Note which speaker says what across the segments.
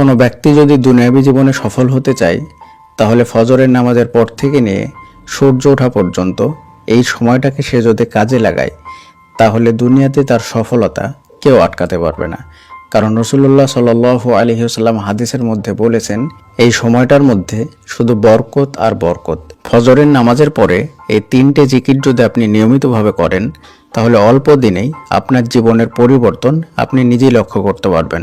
Speaker 1: কোনো ব্যক্তি যদি দুনিয়াবী জীবনে সফল হতে চায়, তাহলে ফজরের নামাজের পর থেকে নিয়ে সূর্য ওঠা পর্যন্ত এই সময়টাকে সে যদি কাজে লাগায়, তাহলে দুনিয়াতে তার সফলতা কেউ আটকাতে পারবে না। কারণ রসুল্লাহ সাল আলহিউসাল্লাম হাদিসের মধ্যে বলেছেন, এই সময়টার মধ্যে শুধু বরকত আর বরকত। ফজরের নামাজের পরে এই তিনটে জিকির যদি আপনি নিয়মিতভাবে করেন তাহলে অল্প দিনেই আপনার জীবনের পরিবর্তন আপনি নিজেই লক্ষ্য করতে পারবেন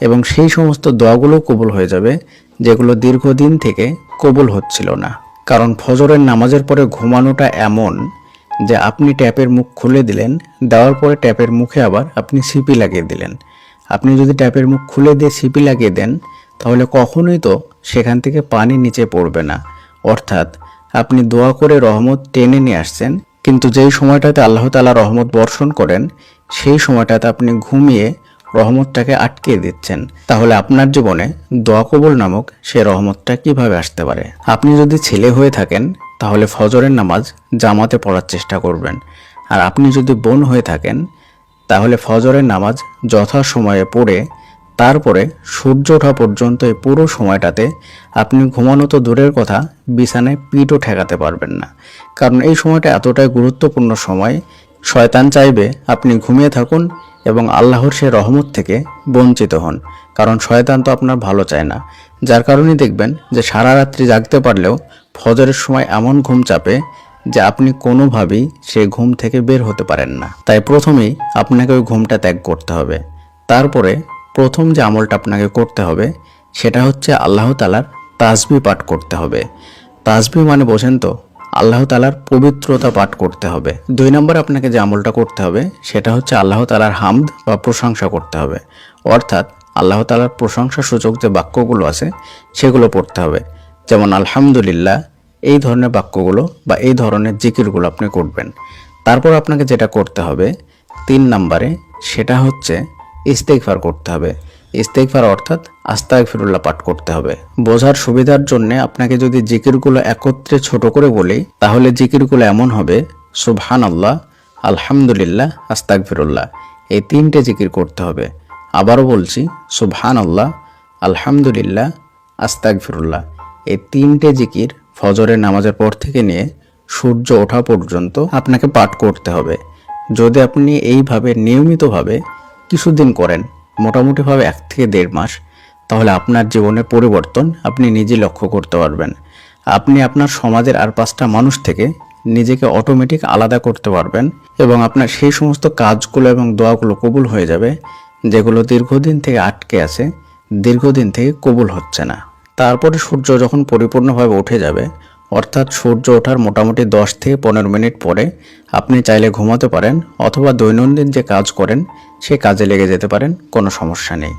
Speaker 1: এবং সেই সমস্ত দোয়াগুলো কবুল হয়ে যাবে যেগুলো দীর্ঘদিন থেকে কবুল হচ্ছিল না। কারণ ফজরের নামাজের পরে ঘুমানোটা এমন যে আপনি ট্যাপের মুখ খুলে দিলেন, দেওয়ার পরে ট্যাপের মুখে আবার আপনি সিপি লাগিয়ে দিলেন। আপনি যদি ট্যাপের মুখ খুলে দিয়ে সিপি লাগিয়ে দেন, তাহলে কখনোই তো সেখান থেকে পানি নিচে পড়বে না। অর্থাৎ আপনি দোয়া করে রহমত টেনে নিয়ে আসছেন কিন্তু যেই সময়টাতে আল্লাহ তালা রহমত বর্ষণ করেন, সেই সময়টাতে আপনি ঘুমিয়ে রহমতটাকে আটকে দিচ্ছেন। তাহলে আপনার জীবনে দোয়া কবুল নামক সে রহমতটা কীভাবে আসতে পারে? আপনি যদি ছেলে হয়ে থাকেন, তাহলে ফজরের নামাজ জামাতে পড়ার চেষ্টা করবেন। আর আপনি যদি বোন হয়ে থাকেন, তাহলে ফজরের নামাজ যথাসময়ে পড়ে তারপরে সূর্য ওঠা পর্যন্ত এই পুরো সময়টাতে আপনি ঘুমানো তো দূরের কথা, বিছানায় পিঠও ঠেকাতে পারবেন না। কারণ এই সময়টা এতটাই গুরুত্বপূর্ণ সময়, শয়তান চাইবে আপনি ঘুমিয়ে থাকুন এবং আল্লাহর সে রহমত থেকে বঞ্চিত হন। কারণ শয়তান তো আপনার ভালো চায় না। যার কারণেই দেখবেন যে সারা রাত্রি জাগতে পারলেও ফজরের সময় এমন ঘুম চাপে যে আপনি কোনোভাবেই সে ঘুম থেকে বের হতে পারেন না। তাই প্রথমেই আপনাকে ওই ঘুমটা ত্যাগ করতে হবে। তারপরে প্রথম যে আমলটা আপনাকে করতে হবে, সেটা হচ্ছে আল্লাহ তালার তাজবি পাঠ করতে হবে। তাজবি মানে বোঝেন তো, আল্লাহ তালার পবিত্রতা পাঠ করতে হবে। দুই নম্বর আপনাকে যে আমলটা করতে হবে, সেটা হচ্ছে আল্লাহ তালার হামদ বা প্রশংসা করতে হবে। অর্থাৎ আল্লাহ তালার প্রশংসা সূচক যে বাক্যগুলো আছে, সেগুলো পড়তে হবে। যেমন আলহামদুলিল্লাহ, এই ধরনের বাক্যগুলো বা এই ধরনের জিকিরগুলো আপনি করবেন। তারপর আপনাকে যেটা করতে হবে, তিন নম্বরে সেটা হচ্ছে ইস্তেকফার করতে হবে। ইস্তেকফার অর্থাৎ আস্তাক ফিরুল্লাহ পাঠ করতে হবে। বোঝার সুবিধার জন্য আপনাকে যদি জিকিরগুলো একত্রে ছোট করে বলি, তাহলে জিকিরগুলো এমন হবে সুবহান আল্লাহ আলহামদুলিল্লাহ আস্তাক ফিরুল্লাহ এই তিনটে জিকির করতে হবে। আবারও বলছি সুবহান আল্লাহ আলহামদুলিল্লাহ আস্তাক ফিরুল্লাহ এই তিনটে জিকির ফজরের নামাজের পর থেকে নিয়ে সূর্য ওঠা পর্যন্ত আপনাকে পাঠ করতে হবে। যদি আপনি এইভাবে নিয়মিতভাবে কিছুদিন করেন, মোটামুটিভাবে এক থেকে দেড় মাস, তাহলে আপনার জীবনের পরিবর্তন আপনি নিজে লক্ষ্য করতে পারবেন। আপনি আপনার সমাজের আর পাঁচটা মানুষ থেকে নিজেকে অটোমেটিক আলাদা করতে পারবেন এবং আপনার সেই সমস্ত কাজগুলো এবং দোয়াগুলো কবুল হয়ে যাবে, যেগুলো দীর্ঘদিন থেকে আটকে আছে, দীর্ঘদিন থেকে কবুল হচ্ছে না। তারপরে সূর্য যখন পরিপূর্ণভাবে উঠে যাবে অর্থাৎ সূর্য ওঠার মোটামুটি দশ থেকে পনেরো মিনিট পরে আপনি চাইলে ঘুমাতে পারেন অথবা দৈনন্দিন যে কাজ করেন, সে কাজে লেগে যেতে পারেন, কোনো সমস্যা নেই।